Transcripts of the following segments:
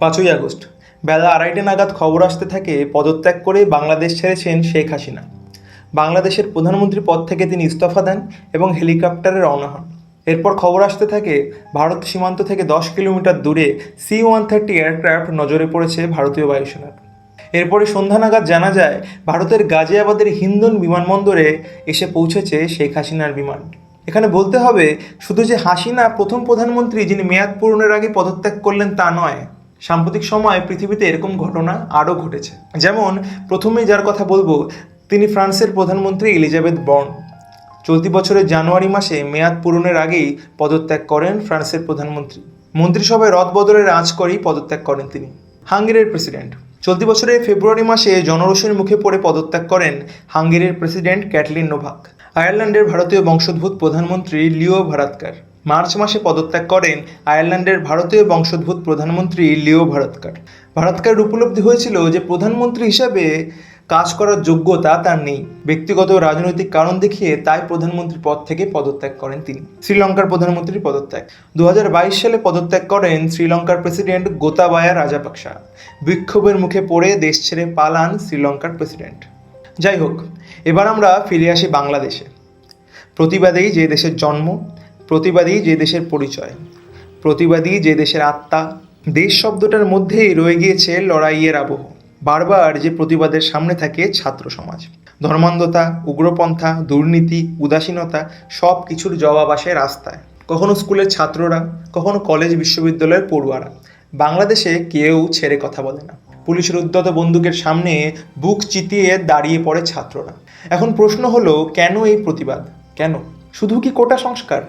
পাঁচই আগস্ট। বেলা আড়াইটে নাগাদ খবর আসতে থাকে, পদত্যাগ করে বাংলাদেশ ছেড়েছেন শেখ হাসিনা। বাংলাদেশের প্রধানমন্ত্রী পদ থেকে তিনি ইস্তফা দেন এবং হেলিকপ্টারে রওনা হন। এরপর খবর আসতে থাকে, ভারত সীমান্ত থেকে দশ কিলোমিটার দূরে সি ওয়ান থার্টি এয়ারক্রাফট নজরে পড়েছে ভারতীয় বায়ুসেনার। এরপরে সন্ধ্যা নাগাদ জানা যায়, ভারতের গাজিয়াবাদের হিন্দন বিমানবন্দরে এসে পৌঁছেছে শেখ হাসিনার বিমান। এখানে বলতে হবে, শুধু যে হাসিনা প্রথম প্রধানমন্ত্রী যিনি মেয়াদ পূরণের আগে পদত্যাগ করলেন তা নয় সাম্প্রতিক সময়ে পৃথিবীতে এরকম ঘটনা আরও ঘটেছে। যেমন, প্রথমেই যার কথা বলব, তিনি ফ্রান্সের প্রধানমন্ত্রী এলিজাবেথ বর্ন। চলতি বছরের জানুয়ারি মাসে মেয়াদ পূরণের আগেই পদত্যাগ করেন ফ্রান্সের প্রধানমন্ত্রী। মন্ত্রিসভায় রদবদলের আঁচ করেই পদত্যাগ করেন তিনি। হাঙ্গেরির প্রেসিডেন্ট। চলতি বছরের ফেব্রুয়ারি মাসে জনরোষের মুখে পড়ে পদত্যাগ করেন হাঙ্গেরির প্রেসিডেন্ট ক্যাটলিন নোভাক। আয়ারল্যান্ডের ভারতীয় বংশোদ্ভূত প্রধানমন্ত্রী লিও ভারাতকার। মার্চ মাসে পদত্যাগ করেন আয়ারল্যান্ডের ভারতীয় বংশোদ্ভূত প্রধানমন্ত্রী লিও ভারতকার ভারতকার উপলব্ধি হয়েছিল যে প্রধানমন্ত্রী হিসাবে কাজ করার যোগ্যতা তার নেই। ব্যক্তিগত রাজনৈতিক কারণ দেখিয়ে তাই প্রধানমন্ত্রী পদ থেকে পদত্যাগ করেন তিনি। শ্রীলঙ্কার প্রধানমন্ত্রীর পদত্যাগ। দু হাজার বাইশ সালে পদত্যাগ করেন শ্রীলঙ্কার প্রেসিডেন্ট গোতাবায়া রাজাপাকসা। বিক্ষোভের মুখে পড়ে দেশ ছেড়ে পালান শ্রীলঙ্কার প্রেসিডেন্ট। যাই হোক, এবার আমরা ফিরে আসি বাংলাদেশে। প্রতিবাদেই যে দেশের জন্ম প্রতিবাদী যে দেশের পরিচয়, প্রতিবাদী যে দেশের আত্মা, দেশ শব্দটার মধ্যেই রয়ে গিয়েছে লড়াইয়ের আবহ। বারবার যে প্রতিবাদের সামনে থাকে ছাত্র সমাজ। ধর্মান্ধতা, উগ্রপন্থা, দুর্নীতি, উদাসীনতা সব কিছুর জবাব আসে রাস্তায়। কখনো স্কুলের ছাত্ররা, কখনো কলেজ বিশ্ববিদ্যালয়ের পড়ুয়ারা। বাংলাদেশে কেউ ছেড়ে কথা বলে না। পুলিশের উদ্যত বন্দুকের সামনে বুক চিতিয়ে দাঁড়িয়ে পড়ে ছাত্ররা। এখন প্রশ্ন হলো, কেন এই প্রতিবাদ? কেন? শুধু কি কোটা সংস্কার?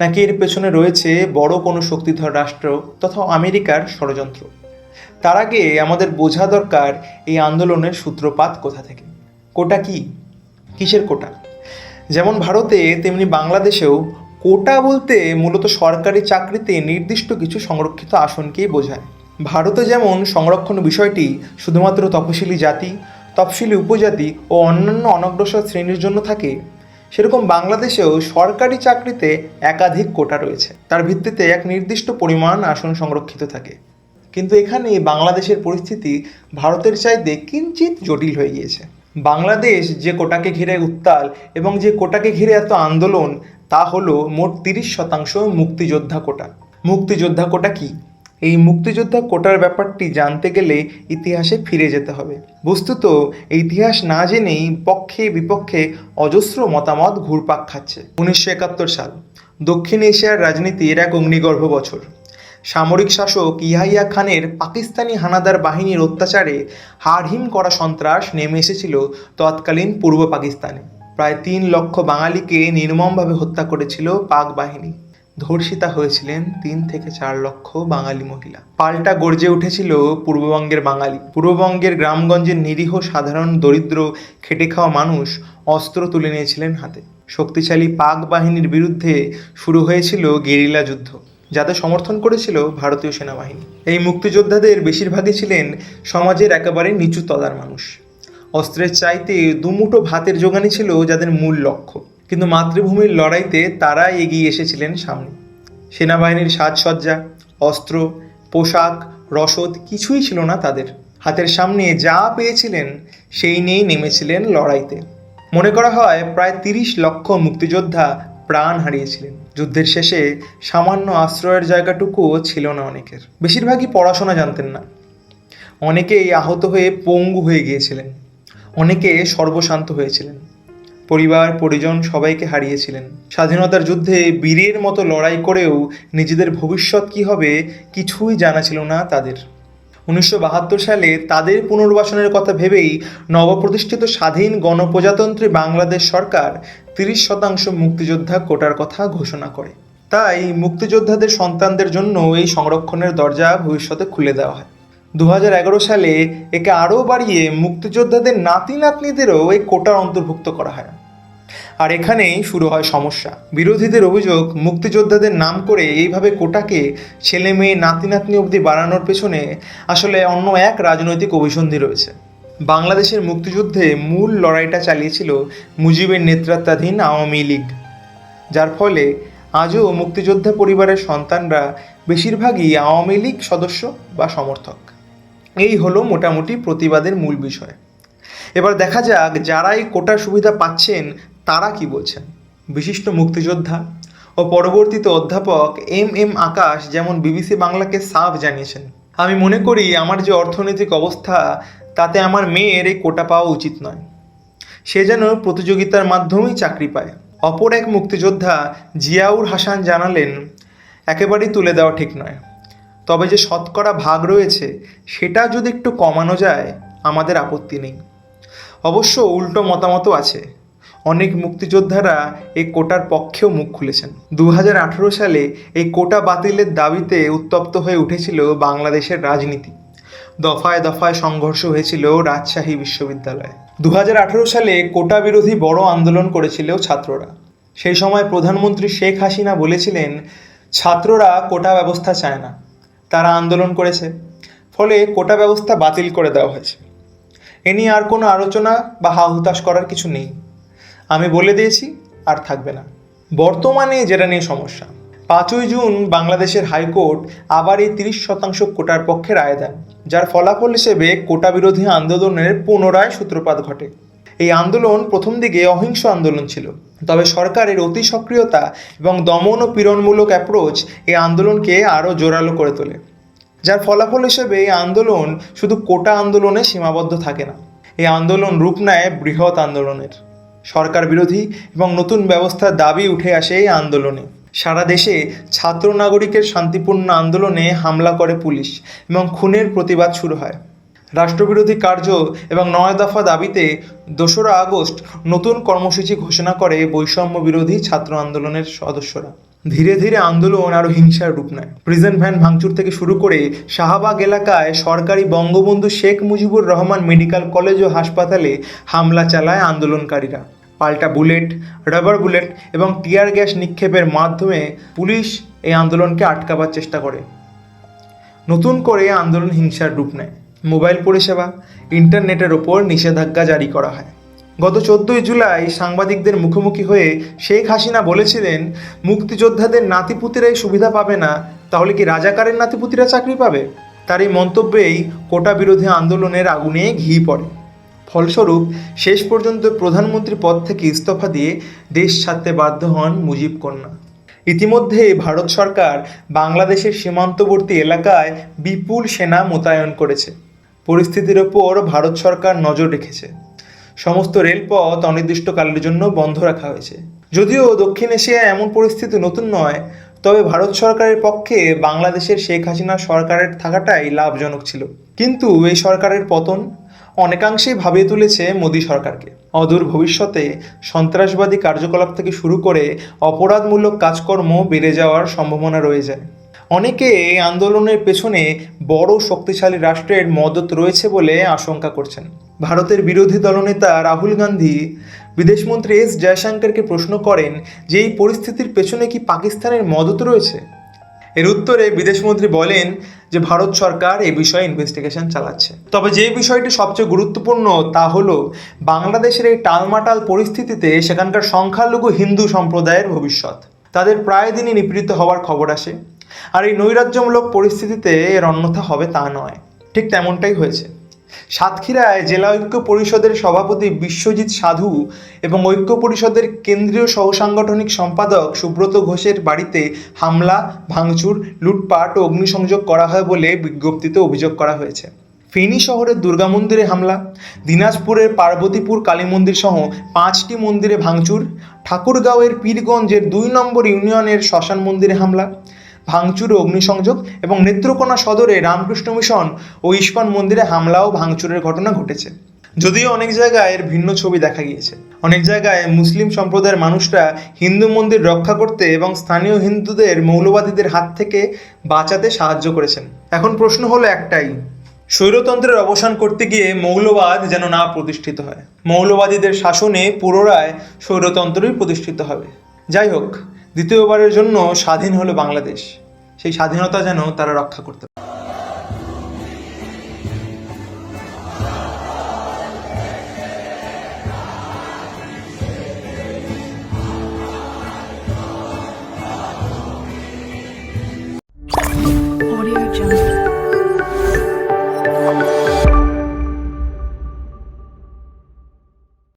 নাকি এর পেছনে রয়েছে বড় কোনো শক্তিধর রাষ্ট্র তথা আমেরিকার ষড়যন্ত্র? তার আগে আমাদের বোঝা দরকার এই আন্দোলনের সূত্রপাত কোথা থেকে? কোটা কি? কিসের কোটা? যেমন ভারতে, তেমনি বাংলাদেশেও কোটা বলতে মূলত সরকারি চাকরিতে নির্দিষ্ট কিছু সংরক্ষিত আসনকেই বোঝায়। ভারতে যেমন সংরক্ষণ বিষয়টি শুধুমাত্র তপশিলি জাতি, তফসিলি উপজাতি ও অন্যান্য অনগ্রসর শ্রেণির জন্য থাকে সেরকম বাংলাদেশেও সরকারি চাকরিতে একাধিক কোটা রয়েছে। তার ভিত্তিতে এক নির্দিষ্ট পরিমাণ আসন সংরক্ষিত থাকে। কিন্তু এখানে বাংলাদেশের পরিস্থিতি ভারতের চাইতে কিঞ্চিত জটিল হয়ে গিয়েছে। বাংলাদেশ যে কোটাকে ঘিরে উত্তাল এবং যে কোটাকে ঘিরে এত আন্দোলন, তা হলো মোট তিরিশ শতাংশ মুক্তিযোদ্ধা কোটা। মুক্তিযোদ্ধা কোটা কি? এই মুক্তিযোদ্ধা কোটার ব্যাপারটি জানতে গেলে ইতিহাসে ফিরে যেতে হবে। বস্তুত ইতিহাস না জেনেই পক্ষে বিপক্ষে অজস্র মতামত ঘুরপাক খাচ্ছে। উনিশশো একাত্তর সাল, দক্ষিণ এশিয়ার রাজনীতির এক অগ্নিগর্ভ বছর। সামরিক শাসক ইয়াহিয়া খানের পাকিস্তানি হানাদার বাহিনীর অত্যাচারে হাড়হিম করা সন্ত্রাস নেমে এসেছিল তৎকালীন পূর্ব পাকিস্তানে। প্রায় তিন লক্ষ বাঙালিকে নির্মমভাবে হত্যা করেছিল পাক বাহিনী। ধর্ষিতা হয়েছিলেন তিন থেকে চার লক্ষ বাঙালি মহিলা। পাল্টা গর্জে উঠেছিল পূর্ববঙ্গের বাঙালি। পূর্ববঙ্গের গ্রামগঞ্জের নিরীহ সাধারণ দরিদ্র, খেটে খাওয়া মানুষ অস্ত্র তুলে নিয়েছিলেন হাতে। শক্তিশালী পাক বাহিনীর বিরুদ্ধে শুরু হয়েছিল গেরিলা যুদ্ধ, যাতে সমর্থন করেছিল ভারতীয় সেনাবাহিনী। এই মুক্তিযোদ্ধাদের বেশিরভাগই ছিলেন সমাজের একেবারে নিচু তলার মানুষ। অস্ত্রের চাইতে দুমুঠো ভাতের জোগানই ছিল যাদের মূল লক্ষ্য। কিন্তু মাতৃভূমির লড়াইতে তারা এগিয়ে এসেছিলেন সামনে। সেনাবাহিনীর সাজসজ্জা অস্ত্র পোশাক রসদ কিছুই ছিল না তাদের। হাতের সামনে যা পেয়েছিলেন সেই নিয়েই নেমেছিলেন লড়াইতে। মনে করা হয় প্রায় তিরিশ লক্ষ মুক্তিযোদ্ধা প্রাণ হারিয়েছিলেন। যুদ্ধের শেষে সামান্য আশ্রয়ের জায়গাটুকুও ছিল না অনেকের। বেশিরভাগই পড়াশোনা জানতেন না। অনেকেই আহত হয়ে পঙ্গু হয়ে গিয়েছিলেন। অনেকে সর্বশান্ত হয়েছিলেন। পরিবার, পরিজন সবাইকে হারিয়েছিলেন। স্বাধীনতার যুদ্ধে বীরের মতো লড়াই করেও নিজেদের ভবিষ্যৎ কী হবে কিছুই জানা ছিল না তাদের। উনিশশো বাহাত্তর সালে তাদের পুনর্বাসনের কথা ভেবেই নবপ্রতিষ্ঠিত স্বাধীন গণপ্রজাতন্ত্রী বাংলাদেশ সরকার তিরিশ শতাংশ মুক্তিযোদ্ধা কোটার কথা ঘোষণা করে। তাই মুক্তিযোদ্ধাদের সন্তানদের জন্য এই সংরক্ষণের দরজা ভবিষ্যতে খুলে দেওয়া হয়। দু হাজার এগারো সালে একে আরও বাড়িয়ে মুক্তিযোদ্ধাদের নাতি নাতনিদেরও এই কোটার অন্তর্ভুক্ত করা হয়। আর এখানেই শুরু হয় সমস্যা। বিরোধীদের অভিযোগ, মুক্তিযোদ্ধাদের নাম করে এইভাবে কোটাকে ছেলে মেয়ে, নাতি নাতনি অবধি বাড়ানোর পেছনে আসলে অন্য এক রাজনৈতিক অভিসন্ধি রয়েছে। বাংলাদেশের মুক্তিযুদ্ধে মূল লড়াইটা চালিয়েছিল মুজিবের নেতৃত্বাধীন আওয়ামী লীগ। যার ফলে আজও মুক্তিযোদ্ধা পরিবারের সন্তানরা বেশিরভাগই আওয়ামী লীগ সদস্য বা সমর্থক। এই হলো মোটামুটি প্রতিবাদের মূল বিষয়। এবার দেখা যাক যারাই কোটা সুবিধা পাচ্ছেন তারা কি বলছেন? বিশিষ্ট মুক্তিযোদ্ধা ও পরবর্তীতে অধ্যাপক এম এম আকাশ যেমন বিবিসি বাংলাকে সাফ জানিয়েছেন। আমি মনে করি আমার যে অর্থনৈতিক অবস্থা, তাতে আমার মেয়ের এই কোটা পাওয়া উচিত নয়। সে যেন প্রতিযোগিতার মাধ্যমেই চাকরি পায়। অপর এক মুক্তিযোদ্ধা জিয়াউর হাসান জানালেন, একেবারেই তুলে দেওয়া ঠিক নয়। তবে যে শতকরা ভাগ রয়েছে, সেটা যদি একটু কমানো যায়, আমাদের আপত্তি নেই। অবশ্য উল্টো মতামতও আছে। অনেক মুক্তিযোদ্ধারা এই কোটার পক্ষেও মুখ খুলেছেন। দু হাজার আঠেরো সালে এই কোটা বাতিলের দাবিতে উত্তপ্ত হয়ে উঠেছিল বাংলাদেশের রাজনীতি। দফায় দফায় সংঘর্ষ হয়েছিল রাজশাহী বিশ্ববিদ্যালয়ে। দু হাজার আঠেরো সালে কোটা বিরোধী বড় আন্দোলন করেছিল ছাত্ররা। সেই সময় প্রধানমন্ত্রী শেখ হাসিনা বলেছিলেন, ছাত্ররা কোটা ব্যবস্থা চায় না। তারা আন্দোলন করেছে। ফলে কোটা ব্যবস্থা বাতিল করে দেওয়া হয়েছে। এ নিয়ে আর কোনো আলোচনা বা হাহুতাশ করার কিছু নেই। আমি বলে দিয়েছি আর থাকবে না। বর্তমানে যেটা নিয়ে সমস্যা, পাঁচই জুন বাংলাদেশের হাইকোর্ট আবার এই তিরিশ শতাংশ কোটার পক্ষে রায় দেন, যার ফলাফল হিসেবে কোটা বিরোধী আন্দোলনের পুনরায় সূত্রপাত ঘটে। এই আন্দোলন প্রথম দিকে অহিংস আন্দোলন ছিল, তবে সরকারের অতি সক্রিয়তা এবং দমন ও পীড়নমূলক অ্যাপ্রোচ এই আন্দোলনকে আরও জোরালো করে তোলে, যার ফলাফল হিসেবে এই আন্দোলন শুধু কোটা আন্দোলনে সীমাবদ্ধ থাকে না, এই আন্দোলন রূপ নেয় বৃহৎ আন্দোলনের। সরকার বিরোধী এবং নতুন ব্যবস্থার দাবি উঠে আসে এই আন্দোলনে। সারা দেশে ছাত্র নাগরিকের শান্তিপূর্ণ আন্দোলনে হামলা করে পুলিশ এবং খুনের প্রতিবাদ শুরু হয়। রাষ্ট্রবিরোধী কার্য এবং নয় দফা দাবিতে দোসরা আগস্ট নতুন কর্মসূচি ঘোষণা করে বৈষম্য বিরোধী ছাত্র আন্দোলনের সদস্যরা। ধীরে ধীরে আন্দোলন আরও হিংসার রূপ নেয়। প্রিজন ভ্যান ভাঙচুর থেকে শুরু করে শাহবাগ এলাকায় সরকারি বঙ্গবন্ধু শেখ মুজিবুর রহমান মেডিকেল কলেজ ও হাসপাতালে হামলা চালায় আন্দোলনকারীরা। পাল্টা বুলেট, রাবার বুলেট এবং টিয়ার গ্যাস নিক্ষেপের মাধ্যমে পুলিশ এই আন্দোলনকে আটকাবার চেষ্টা করে। নতুন করে আন্দোলন হিংসার রূপ নেয়। মোবাইল পরিষেবা, ইন্টারনেটের ওপর নিষেধাজ্ঞা জারি করা হয়। গত চোদ্দই জুলাই সাংবাদিকদের মুখোমুখি হয়ে শেখ হাসিনা বলেছিলেন, মুক্তিযোদ্ধাদের নাতিপুতিরাই সুবিধা পাবে না, তাহলে কি রাজাকারের নাতিপুতিরা চাকরি পাবে? তার এই মন্তব্যেই কোটা বিরোধী আন্দোলনের আগুনে ঘি পড়ে। ফলস্বরূপ, শেষ পর্যন্ত প্রধানমন্ত্রী পদ থেকে ইস্তফা দিয়ে দেশ ছাড়তে বাধ্য হন মুজিব কন্যা। ইতিমধ্যে ভারত সরকার বাংলাদেশের সীমান্তবর্তী এলাকায় বিপুল সেনা মোতায়েন করেছে। পরিস্থিতির ওপর ভারত সরকার নজর রেখেছে। সমস্ত রেলপথ অনির্দিষ্টকালের জন্য বন্ধ রাখা হয়েছে। যদিও দক্ষিণ এশিয়ায় এমন পরিস্থিতি নতুন নয়, তবে ভারত সরকারের পক্ষে বাংলাদেশের শেখ হাসিনা সরকারের থাকাটাই লাভজনক ছিল। কিন্তু এই সরকারের পতন অনেকাংশেই ভাবিয়ে তুলেছে মোদী সরকারকে। অদূর ভবিষ্যতে সন্ত্রাসবাদী কার্যকলাপ থেকে শুরু করে অপরাধমূলক কাজকর্ম বেড়ে যাওয়ার সম্ভাবনা রয়ে যায়। অনেকে এই আন্দোলনের পেছনে বড় শক্তিশালী রাষ্ট্রের মদত রয়েছে বলে আশঙ্কা করছেন। ভারতের বিরোধী দলনেতা রাহুল গান্ধী বিদেশমন্ত্রী এস জয়শঙ্করকে প্রশ্ন করেন যে এই পরিস্থিতির পেছনে কি পাকিস্তানের মদত রয়েছে? এর উত্তরে বিদেশমন্ত্রী বলেন যে ভারত সরকার এ বিষয়ে ইনভেস্টিগেশন চালাচ্ছে। তবে যে বিষয়টি সবচেয়ে গুরুত্বপূর্ণ তা হলো বাংলাদেশের এই টালমাটাল পরিস্থিতিতে সেখানকার সংখ্যালঘু হিন্দু সম্প্রদায়ের ভবিষ্যৎ। তাদের প্রায় দিনই নিপীড়িত হওয়ার খবর আসে। আর এই নৈরাজ্যমূলক পরিস্থিতিতে এর অন্যথা হবে তা নয়। ঠিক তেমনটাই হয়েছে। সাতক্ষীরায় জেলা ঐক্য পরিষদের সভাপতি বিশ্বজিৎ সাধু এবং ঐক্য পরিষদের কেন্দ্রীয় সহসাংগঠনিক সম্পাদক সুব্রত ঘোষের বাড়িতে হামলা, ভাঙচুর, লুটপাট ও অগ্নিসংযোগ করা হয় বলে বিজ্ঞপ্তিতে অভিযোগ করা হয়েছে। ফেনী শহরের দুর্গা মন্দিরে হামলা, দিনাজপুরের পার্বতীপুর কালী মন্দির সহ পাঁচটি মন্দিরে ভাঙচুর, ঠাকুরগাঁওয়ের পীরগঞ্জের দুই নম্বর ইউনিয়নের শ্মশান মন্দিরে হামলা ভাঙচুর অগ্নিসংযোগ এবং নেত্রকোনা সদরে রামকৃষ্ণ মিশন ও ইস্কন মন্দিরে হামলা ও ভাঙচুরের ঘটনা ঘটেছে। যদিও অনেক জায়গায় এর ভিন্ন ছবি দেখা গিয়েছে। অনেক জায়গায় মুসলিম সম্প্রদায়ের মানুষরা হিন্দু মন্দির রক্ষা করতে এবং স্থানীয় হিন্দুদের মৌলবাদীদের হাত থেকে বাঁচাতে সাহায্য করেছেন। এখন প্রশ্ন হলো একটাই, স্বৈরতন্ত্রের অবসান করতে গিয়ে মৌলবাদ যেন না প্রতিষ্ঠিত হয়? মৌলবাদীদের শাসনে পুনরায় স্বৈরতন্ত্রই প্রতিষ্ঠিত হবে। যাই হোক দ্বিতীয়বারের জন্য স্বাধীন হলো বাংলাদেশ। সেই স্বাধীনতা যেন তারা রক্ষা করতে পারে।